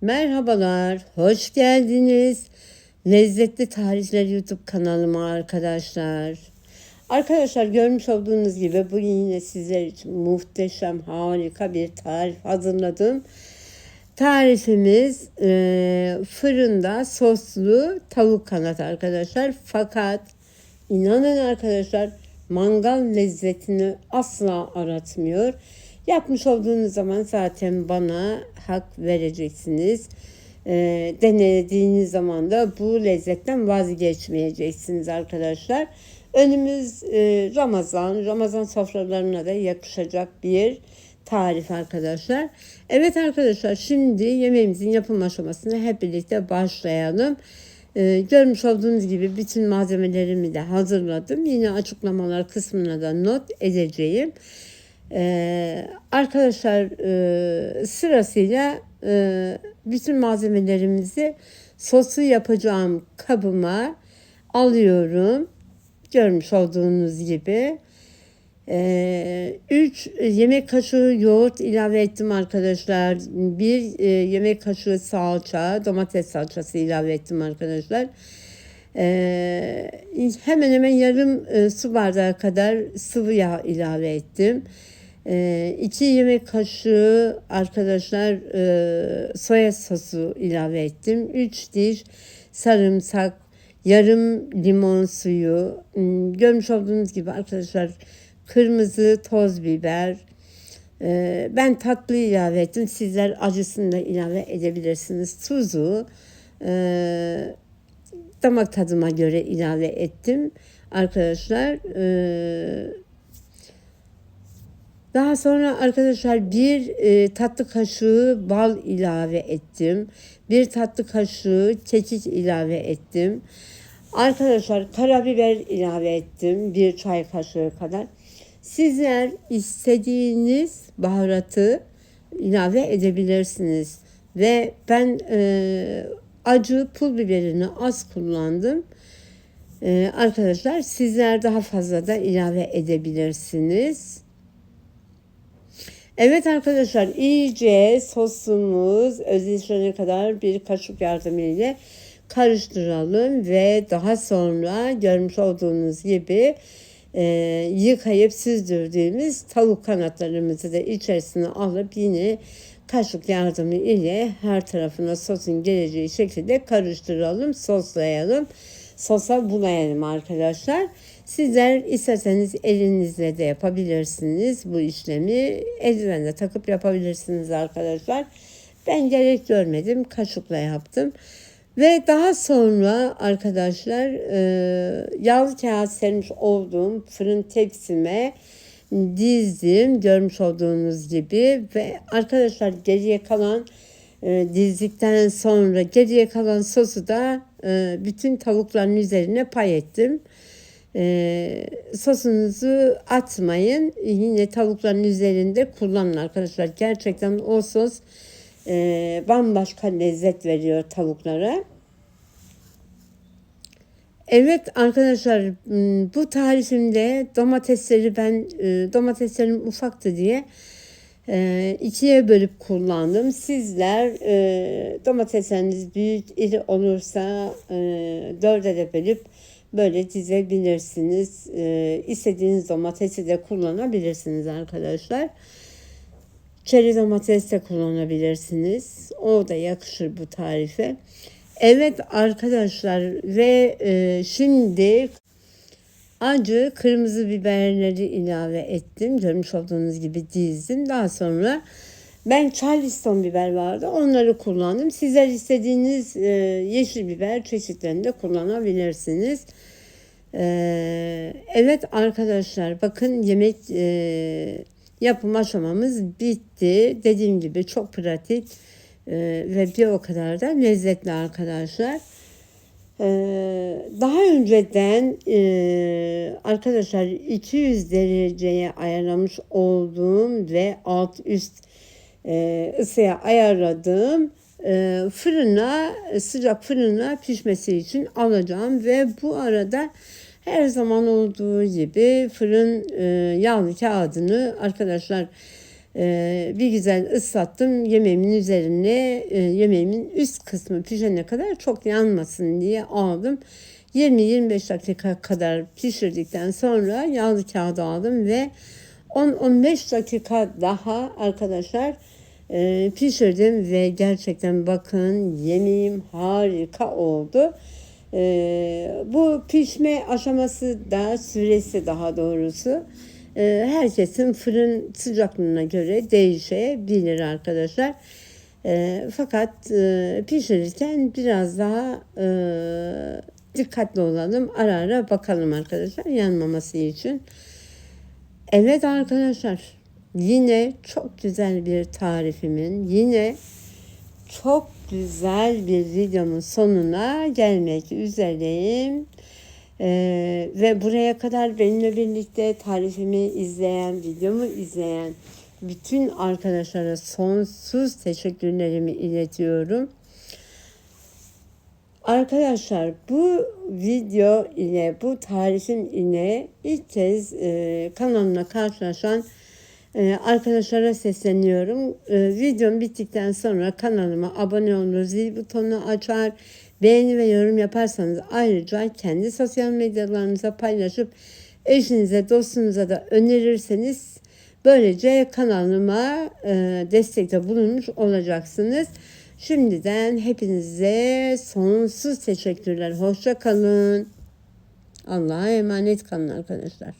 Merhabalar, hoş geldiniz. Lezzetli Tarifler YouTube kanalıma arkadaşlar. Arkadaşlar görmüş olduğunuz gibi bugün yine sizler için muhteşem, harika bir tarif hazırladım. Tarifimiz e, fırında soslu tavuk kanat arkadaşlar. Fakat inanın arkadaşlar mangal lezzetini asla aratmıyor. Yapmış olduğunuz zaman zaten bana hak vereceksiniz. E, denediğiniz zaman da bu lezzetten vazgeçmeyeceksiniz arkadaşlar. Önümüz e, Ramazan. Ramazan sofralarına da yakışacak bir tarif arkadaşlar. Evet arkadaşlar şimdi yemeğimizin yapım aşamasına hep birlikte başlayalım. Ee, görmüş olduğunuz gibi bütün malzemelerimi de hazırladım. Yine açıklamalar kısmına da not edeceğim. Ee, arkadaşlar e, sırasıyla e, bütün malzemelerimizi sosu yapacağım kabıma alıyorum. Görmüş olduğunuz gibi. 3 e, yemek kaşığı yoğurt ilave ettim arkadaşlar. 1 yemek kaşığı salça, domates salçası ilave ettim arkadaşlar. Ee, hemen hemen yarım e, su bardağı kadar sıvı yağ ilave ettim. 2 ee, yemek kaşığı arkadaşlar e, soya sosu ilave ettim. 3 diş sarımsak, yarım limon suyu. Hmm, görmüş olduğunuz gibi arkadaşlar kırmızı toz biber. Ee, ben tatlı ilave ettim. Sizler acısını da ilave edebilirsiniz. Tuzu e, damak tadıma göre ilave ettim. Arkadaşlar e, daha sonra arkadaşlar bir e, tatlı kaşığı bal ilave ettim. Bir tatlı kaşığı kekik ilave ettim. Arkadaşlar karabiber ilave ettim. Bir çay kaşığı kadar. Sizler istediğiniz baharatı ilave edebilirsiniz. Ve ben e, acı pul biberini az kullandım. E, arkadaşlar sizler daha fazla da ilave edebilirsiniz. Evet arkadaşlar iyice sosumuz özleşene kadar bir kaşık yardımıyla karıştıralım ve daha sonra görmüş olduğunuz gibi e, yıkayıp süzdürdüğümüz tavuk kanatlarımızı da içerisine alıp yine kaşık yardımı ile her tarafına sosun geleceği şekilde karıştıralım, soslayalım. Sosa bulayalım arkadaşlar. Sizler isterseniz elinizle de yapabilirsiniz bu işlemi. Eldivenle takıp yapabilirsiniz arkadaşlar. Ben gerek görmedim. Kaşıkla yaptım. Ve daha sonra arkadaşlar e, yağlı kağıt sermiş olduğum fırın tepsime dizdim. Görmüş olduğunuz gibi. Ve arkadaşlar geriye kalan e, dizdikten sonra geriye kalan sosu da bütün tavukların üzerine pay ettim. E, sosunuzu atmayın. Yine tavukların üzerinde kullanın arkadaşlar. Gerçekten o sos e, bambaşka lezzet veriyor tavuklara. Evet arkadaşlar bu tarifimde domatesleri ben e, domateslerim ufaktı diye e, ikiye bölüp kullandım. Sizler e, domatesleriniz büyük iri olursa e, dörde de bölüp böyle dizebilirsiniz. E, istediğiniz domatesi de kullanabilirsiniz arkadaşlar. Çeri domates de kullanabilirsiniz. O da yakışır bu tarife. Evet arkadaşlar ve e, şimdi acı kırmızı biberleri ilave ettim. Görmüş olduğunuz gibi dizdim. Daha sonra ben Charleston biber vardı. Onları kullandım. Sizler istediğiniz e, yeşil biber çeşitlerini de kullanabilirsiniz. E, evet arkadaşlar bakın yemek e, yapım aşamamız bitti. Dediğim gibi çok pratik ee, ve bir o kadar da lezzetli arkadaşlar. Ee, daha önceden e, arkadaşlar 200 dereceye ayarlamış olduğum ve alt üst e, ısıya ayarladığım e, fırına sıcak fırına pişmesi için alacağım ve bu arada her zaman olduğu gibi fırın yağlı kağıdını arkadaşlar Ee, bir güzel ıslattım yemeğimin üzerine e, yemeğimin üst kısmı pişene kadar çok yanmasın diye aldım. 20-25 dakika kadar pişirdikten sonra yağlı kağıda aldım ve 10-15 dakika daha arkadaşlar e, pişirdim ve gerçekten bakın yemeğim harika oldu. E, bu pişme aşaması da süresi daha doğrusu e, herkesin fırın sıcaklığına göre değişebilir arkadaşlar. E, fakat e, pişirirken biraz daha e, dikkatli olalım. Ara ara bakalım arkadaşlar yanmaması için. Evet arkadaşlar yine çok güzel bir tarifimin yine çok güzel bir videomun sonuna gelmek üzereyim. Ee, ve buraya kadar benimle birlikte tarifimi izleyen, videomu izleyen bütün arkadaşlara sonsuz teşekkürlerimi iletiyorum. Arkadaşlar bu video ile bu tarifim ile ilk kez e, kanalımla karşılaşan e, arkadaşlara sesleniyorum. E, videom bittikten sonra kanalıma abone olur, zil butonunu açar, beğeni ve yorum yaparsanız ayrıca kendi sosyal medyalarınıza paylaşıp eşinize, dostunuza da önerirseniz böylece kanalıma e, destekte bulunmuş olacaksınız. Şimdiden hepinize sonsuz teşekkürler. Hoşça kalın. Allah'a emanet kalın arkadaşlar.